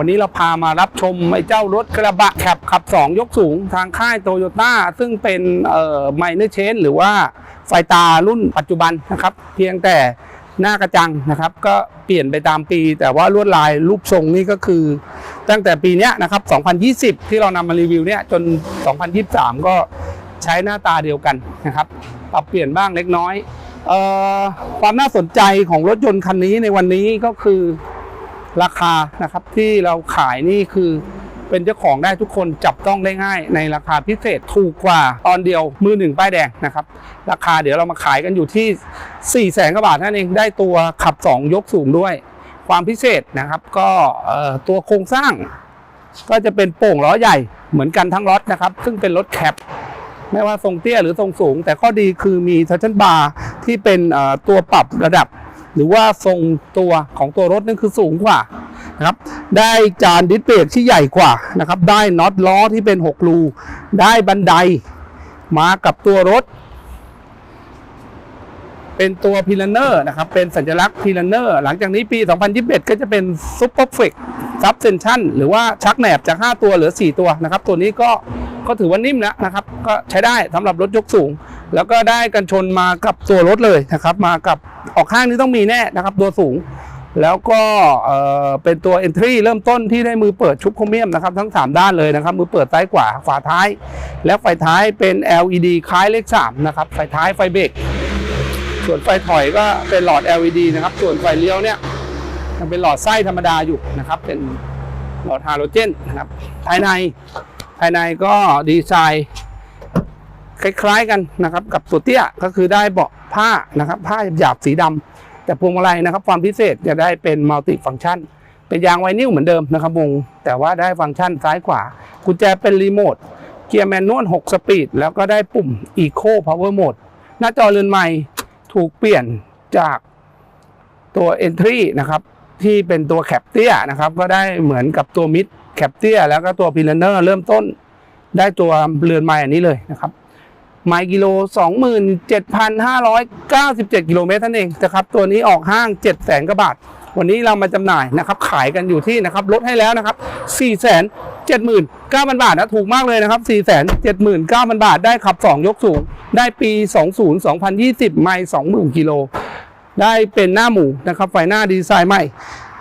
วันนี้เราพามารับชมไอ้เจ้ารถกระบะแคบขับ 2 ยกสูงทางค่ายโตโยต้าซึ่งเป็นเอ่อไมเนอร์เชนหรือว่าไฟตารุ่นปัจจุบันนะครับ เพียงแต่หน้ากระจังนะครับ ก็เปลี่ยนไปตามปี แต่ว่าลวดลายรูปทรงนี่ก็คือ ตั้งแต่ปีเนี้ยนะครับ 2020 ที่เรานำมารีวิวเนี่ยจน 2023 ก็ใช้หน้าตาเดียวกันนะครับ ปรับเปลี่ยนบ้างเล็กน้อยเอ่อความน่าสนใจของรถยนต์คันนี้ในวันนี้ก็คือ ราคานะครับที่เราขายนี่คือเป็นเจ้าของได้ทุกคนจับต้องได้ง่าย ในราคาพิเศษถูกกว่าตอนเดียวมือหนึ่งป้ายแดงนะครับ ราคาเดี๋ยวเรามาขายกันอยู่ที่4แสนกว่าบาทนั่นเองได้ตัวขับ 2 ยกสูงด้วย ความพิเศษนะครับ ก็ตัวโครงสร้าง ก็จะเป็นโป่งล้อใหญ่เหมือนกันทั้งรถนะครับ ซึ่งเป็นรถแคปไม่ว่าทรงเตี้ยหรือทรงสูง แต่ข้อดีคือมีทัชเชนบาร์ที่เป็นตัวปรับระดับ หรือว่าทรงตัวของตัวรถนั่นคือสูงกว่านะครับได้จานดิสเบรกที่ใหญ่กว่านะครับได้น็อตล้อที่เป็น 6 รู ได้บันไดมากับตัวรถ เป็นตัวพิลเนอร์นะครับเป็นสัญลักษณ์พิลเนอร์หลังจากนี้ปี 2021 ก็จะเป็นซุปเปอร์เฟกซับเซนชั่นหรือว่าชักแหนบจาก 5 ตัวเหลือ 4 ตัวนะครับ ตัวนี้ก็ก็ถือว่านิ่มแล้วนะครับ ก็ใช้ได้สำหรับรถยกสูง แล้วก็ได้กันชนมากับตัวรถเลยนะครับ มากับออกข้างนี้ต้องมีแน่นะครับ ตัวสูง แล้วก็เออเป็นตัว Entry เริ่มต้นที่ได้มือเปิดชุบโครเมียมนะครับ ทั้ง 3 ด้านเลยนะครับ มือเปิดซ้ายขวาฝาท้าย และไฟท้ายเป็น LED คล้ายเลข3นะครับไฟท้ายไฟเบรกส่วนไฟถอยก็เป็นหลอด LED นะครับ ส่วนไฟเลี้ยวเนี่ยยังเป็นหลอดไส้ธรรมดาอยู่นะครับ เป็นหลอดฮาโลเจนนะครับภายในภายในก็ดีไซน์ คล้ายๆกันนะครับกับตัวเตี้ยก็คือได้เบาะผ้านะครับผ้าหยาบสีดำแต่พวงมาลัยนะครับความพิเศษจะได้เป็นมัลติฟัง c t ชัน เป็นยางไวนิลเหมือนเดิมนะครับวงแต่ว่าได้ฟังก์ชันซ้ายขวากุญแจเป็นรีโมทเกียร์แมนนวล6สปีดแล้วก็ได้ปุ่ม Eco Power Mode หน้าจอเรือนใหม่ถูกเปลี่ยนจากตัว Entry นะครับที่เป็นตัวแคปเตียนะครับก็ได้เหมือนกับตัวมิดแคปเตียแล้วก็ตัวพิลเนอร์เริ่มต้นได้ตัวเรือนไม้อันนี้เลยนะครับ ไมล์กิโล 27,597 กิโลเมตรท่านเองนะครับตัวนี้ออกห้าง 7 0 0แสนกว่าบาท วันนี้เรามาจำหน่ายนะครับขายกันอยู่ที่นะครับลดให้แล้วนะครับ 4 7 9 0 0 0 บาทนะถูกมากเลยนะครับ 4 7 9 0 0 0 บาทได้ขับ 2 ยกสูง ได้ปี 20 2020 ไมล์20,000 กิโล ได้เป็นหน้าหมูนะครับไฟหน้าดีไซน์ใหม่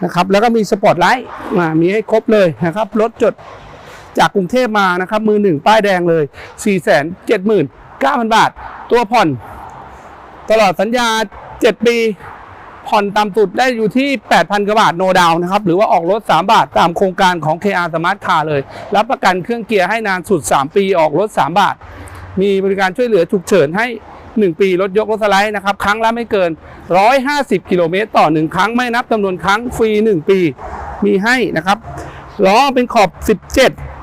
นะครับแล้วก็มีสปอตไลท์มามีให้ครบเลยนะครับรถจดจากกรุงเทพมานะครับมือหนึ่งป้ายแดงเลย 4 7 9 0 0 0 บาท ตัวผ่อน ตลอดสัญญา 7 ปี ผ่อนต่ำสุดได้อยู่ที่ 8,000 กว่าบาทโนดาวนะครับ หรือว่าออกรถ 3 บาทตามโครงการของ KR Smart Car เลย รับประกันเครื่องเกียร์ให้นานสุด 3 ปีออกรถ 3 บาท มีบริการช่วยเหลือฉุกเฉินให้ 1 ปีรถยกรถสไลด์นะครับ ครั้งละไม่เกิน 150 กิโลเมตรต่อ 1 ครั้งไม่นับจำนวนครั้งฟรี 1 ปี มีให้นะครับล้อเป็นขอบ 17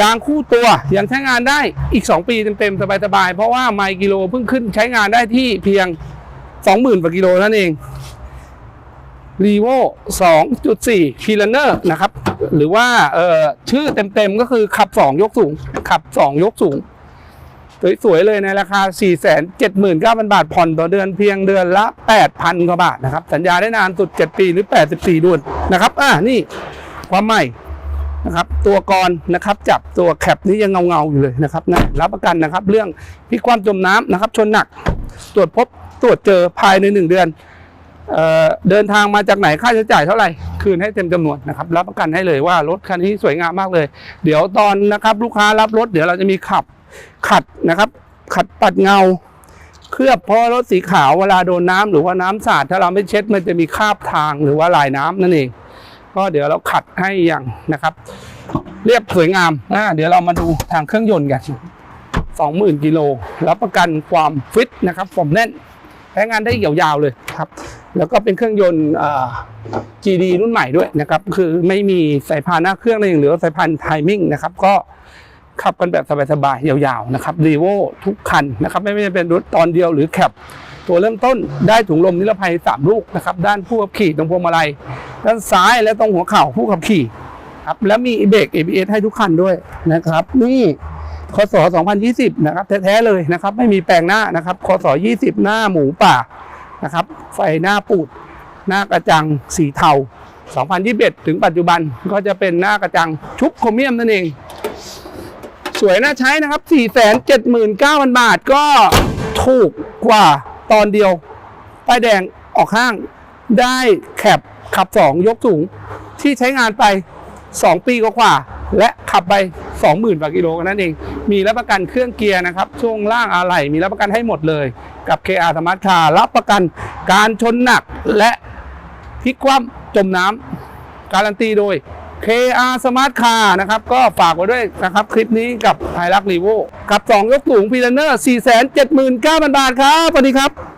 ยางคู่ตัวยังใช้งานได้อีก 2 ปีเต็มๆ สบายๆ เพราะว่าไมล์กิโลเพิ่งขึ้นใช้งานได้ที่เพียง 20,000กว่ากิโลนั่นเองรีโว2.4 p i l a n e r นะครับ หรือว่าเอ่อชื่อเต็มๆ ก็คือขับ 2 ยกสูง ขับ 2 ยกสูง สวยๆ เลยในราคา 479,000 บาท ผ่อนต่อเดือนเพียงเดือนละ 8,000 กว่าบาทนะครับ สัญญาได้นานสุด 7 ปีหรือ 84เดือนนะครับ อ่านี่ความใหม่ นะครับตัวกรนะครับจับตัวแคปนี้ยังเงาๆอยู่เลยนะครับนะรับประกันนะครับ เรื่องพิกความจมน้ำนะครับ ชนหนัก ตรวจพบตรวจเจอภายในหนึ่งเดือนเออเดินทางมาจากไหนค่าใช้จ่ายเท่าไหร่ คืนให้เต็มจำนวนนะครับ รับประกันให้เลยว่ารถคันนี้สวยงามมากเลย เดี๋ยวตอนนะครับ ลูกค้ารับรถเดี๋ยวเราจะมีขับขัดนะครับ ขัดปัดเงา เคลือบเพราะรถสีขาวเวลาโดนน้ำหรือว่าน้ำสาดถ้าเราไม่เช็ดมันจะมีคราบทางหรือว่าลายน้ำนั่นเอง ก็เดี๋ยวเราขัดให้อย่างนะครับ เรียบสวยงามอ่าเดี๋ยวเรามาดูทางเครื่องยนต์กัน20,000กิโลรับประกันความฟิตนะครับความแน่นใช้งานได้ยาวๆเลยครับ แล้วก็เป็นเครื่องยนต์ GD รุ่นใหม่ด้วยนะครับ คือไม่มีสายพานหน้าเครื่องอะไรอย่างเหลือสายพานไทมิ่งนะครับ ก็ขับกันแบบสบายๆ ยาวๆ นะครับรีโวทุกคันนะครับ ไม่ว่าจะเป็นรถตอนเดียวหรือแคป ตัวเริ่มต้นได้ถุงลมนิรภัย 3 ลูกนะครับด้านผู้ขับขี่ตรงพวงมาลัย ด้านซ้ายและตรงหัวเข่าผู้ขับขี่ครับแล้วมีเบรก ABS ให้ทุกคันด้วยนะครับ นี่คศ2020 นะครับแท้ๆเลยนะครับ ไม่มีแปลงหน้านะครับคศ20 หน้าหมูป่านะครับ ไฟหน้าปูด หน้ากระจังสีเทา 2021 ถึงปัจจุบันก็จะเป็นหน้ากระจังชุบโครเมียมนั่นเอง สวยน่าใช้นะครับ 479,000 บาทก็ถูกกว่า ตอนเดียวป้ายแดงออกห้าง ได้แคปขับ 2 ยกสูง ที่ใช้งานไป 2 ปีกว่าและขับไป 20,000กว่ากิโลกันนั่นเอง มีรับประกันเครื่องเกียร์นะครับ ช่วงล่างอะไหล่มีรับประกันให้หมดเลย กับ KR Smart Car รับประกันการชนหนักและพลิกคว่ำจมน้ำการันตีโดย KR Smart Car นะครับ ก็ฝากไว้ด้วยนะครับ คลิปนี้กับไฮรักรีโวกับ 2 ยกสูงพีเนอร์479,000 บาทครับ สวัสดีครับ